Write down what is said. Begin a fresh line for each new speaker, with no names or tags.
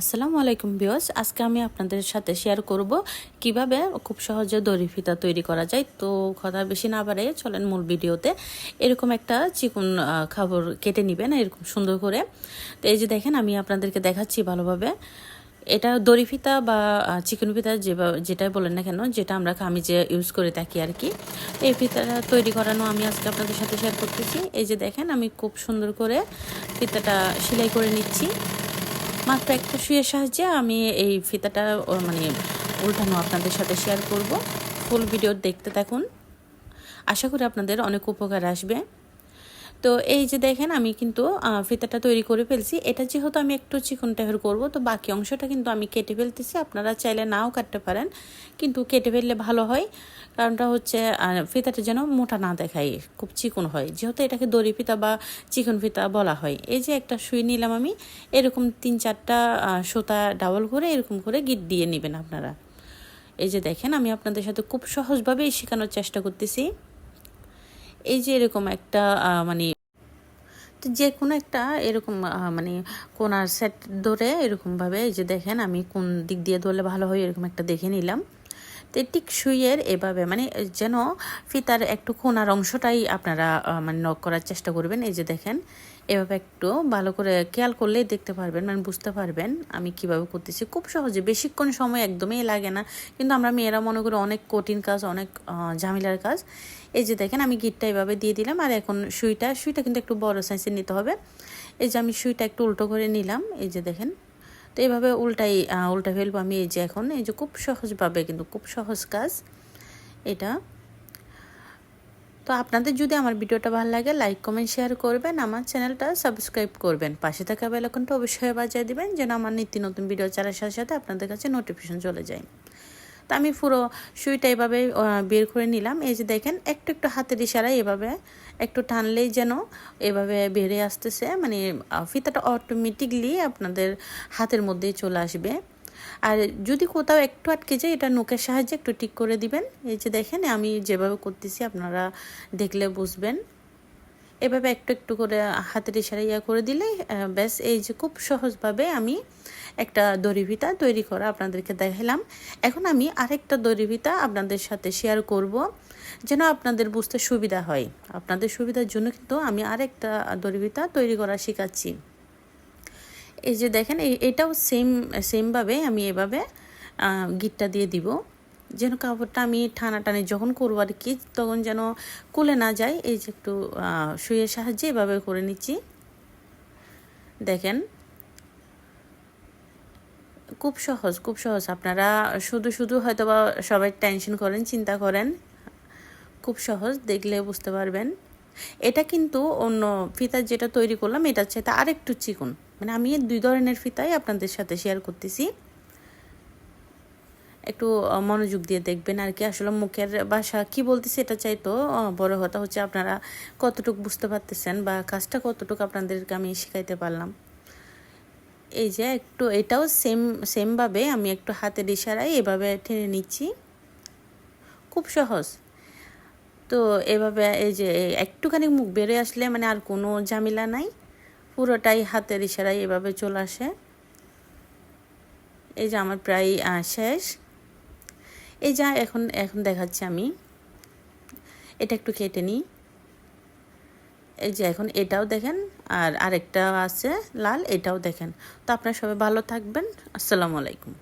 আসসালামু আলাইকুম বিয়স আজকে আমি আপনাদের সাথে শেয়ার করব কীভাবে খুব সহজে দড়ি ফিতা তৈরি করা যায়। তো কথা বেশি না বাড়ে চলেন মূল ভিডিওতে। এরকম একটা চিকন খাবার কেটে নেবেন, এরকম সুন্দর করে। তো এই যে দেখেন, আমি আপনাদেরকে দেখাচ্ছি ভালোভাবে। এটা দড়ি ফিতা বা চিকেন ফিতা যে যেটাই বলেন না কেন, যেটা আমরা কামিজে ইউজ করে থাকি আর কি এই ফিতাটা তৈরি করানো আমি আজকে আপনাদের সাথে শেয়ার করতেছি। এই যে দেখেন, আমি খুব সুন্দর করে ফিতাটা সেলাই করে নিচ্ছি। মাত্র একটা শুয়ের সাহায্যে আমি এই ফিতাটা মানে উল্টানো আপনাদের সাথে শেয়ার করব। ফুল ভিডিও দেখতে থাকুন। আশা করি আপনাদের অনেক উপকার আসবে। তো এই যে দেখেন, আমি কিন্তু ফিতাটা তৈরি করে ফেলছি। এটা যেহেতু আমি একটু চিকন টাইপের করব, তো বাকি অংশটা কিন্তু আমি কেটে ফেলতেছি। আপনারা চাইলে নাও কাটতে পারেন, কিন্তু কেটে ফেললে ভালো হয়। কারণটা হচ্ছে ফিতাটা যেন মোটা না দেখায়, খুব চিকন হয়। যেহেতু এটাকে দড়ি ফিতা বা চিকন ফিতা বলা হয়। এই যে একটা সুই নিলাম আমি, এরকম তিন চারটা সুতা ডাবল করে এরকম করে গিট দিয়ে নেবেন আপনারা। এই যে দেখেন, আমি আপনাদের সাথে খুব সহজভাবেই শেখানোর চেষ্টা করতেছি। এই যে এরকম একটা মানে তো যে কোনো একটা এরকম মানে কোনার সেট ধরে এরকমভাবে, এই যে দেখেন আমি কোন দিক দিয়ে ধরলে ভালো হয়, এরকম একটা দেখে নিলাম। তো ঠিক সুইয়ের এভাবে মানে যেন ফিতার একটু কোনার অংশটাই আপনারা মানে নক করার চেষ্টা করবেন। এই যে দেখেন, এভাবে একটু ভালো করে খেয়াল করলেই দেখতে পারবেন মানে বুঝতে পারবেন আমি কীভাবে করতেছি। খুব সহজে, বেশিক্ষণ সময় একদমই লাগে না, কিন্তু আমরা মেয়েরা মনে করি অনেক কঠিন কাজ, অনেক ঝামেলার কাজ। এই যে দেখেন, আমি গিটটা এভাবে দিয়ে দিলাম, আর এখন সুইটা সুইটা কিন্তু একটু বড় সাইজের নিতে হবে। এই যে আমি সুইটা একটু উল্টো করে নিলাম, এই যে দেখেন। তো এইভাবে উল্টাই উল্টা ফেলব আমি এই যে এখন, এই যে খুব সহজভাবে কিন্তু, খুব সহজ কাজ এটা। তো আপনাদের যদি আমার ভিডিওটা ভালো লাগে লাইক কমেন্ট শেয়ার করবেন, আমার চ্যানেলটা সাবস্ক্রাইব করবেন। পাশে থাকা বেলাকনটা অবশ্যই বাজিয়ে দিবেন, যেন আমার নিত্য নতুন ভিডিও চালার সাথে সাথে আপনাদের কাছে নোটিফিকেশন চলে যায়। তো আমি পুরো সুইটা এভাবে বের করে নিলাম। এই যে দেখেন, একটু একটু হাতের ইশারায় এভাবে, একটু টানলেই যেন এভাবে বেড়ে আসতেছে। মানে ফিতাটা অটোমেটিকলি আপনাদের হাতের মধ্যেই চলে আসবে। আর যদি কোথাও একটু আটকে যায়, এটা নোকের সাহায্যে একটু ঠিক করে দিবেন। এই যে দেখেন, আমি যেভাবে করতেছি, আপনারা দেখলে বুঝবেন। এভাবে একটু একটু করে হাতের ইশারা ইয়া করে দিলে ব্যাস, এই যে খুব সহজভাবে আমি একটা দড়িভিতা তৈরি করা আপনাদেরকে দেখালাম। এখন আমি আরেকটা দড়িভিতা আপনাদের সাথে শেয়ার করব, যেন আপনাদের বুঝতে সুবিধা হয়। আপনাদের সুবিধার জন্য কিন্তু আমি আরেকটা দড়িভিতা তৈরি করা শেখাচ্ছি। এই যে দেখেন এটাও সেম সেমভাবে আমি এভাবে গিটটা দিয়ে দিব। যেন কাপড়টা আমি টানাটানি যখন করব আর কি, তখন যেন কুলে না যায়। এই যে একটু শুয়ের সাহায্যে এভাবে করে নিচ্ছি। দেখেন। খুব সহজ খুব সহজ। আপনারা শুধু শুধু হয়তো বা সবাই টেনশন করেন, চিন্তা করেন। খুব সহজ, দেখলে বুঝতে পারবেন। এটা কিন্তু অন্য ফিতা যেটা তৈরি করলাম এটা হচ্ছে আরেকটু চিকন। মানে আমি দুই ধরনের ফিতাই আপনাদের সাথে শেয়ার করতেছি। একটু মনোযোগ দিয়ে দেখবেন আর কি। আসলে মুখের ভাষা কি বলতেছি এটা চাইতো বড় কথা হচ্ছে আপনারা কতটুকু বুঝতে পারতেছেন বা কাজটা কতটুকু আপনাদেরকে আমি শিখাইতে পারলাম। এই যে একটু, এটাও সেম সেমভাবে আমি একটু হাতের ইশারায় এভাবে টেনে নিচ্ছি। খুব সহজ। তো এভাবে এই যে একটুখানি মুখ বেড়ে আসলে মানে আর কোনো ঝামেলা নাই। পুরোটাই হাতের ইশারায় এভাবে চলে আসে। এই যে আমার প্রায় শেষ। এই যা, এখন এখন দেখাচ্ছি আমি। এটা একটু কেটে নিই। এই যে, এখন এটাও দেখেন, আর আরেকটা আছে লাল, এটাও দেখেন। তো আপনারা সবাই ভালো থাকবেন। আসসালামু আলাইকুম।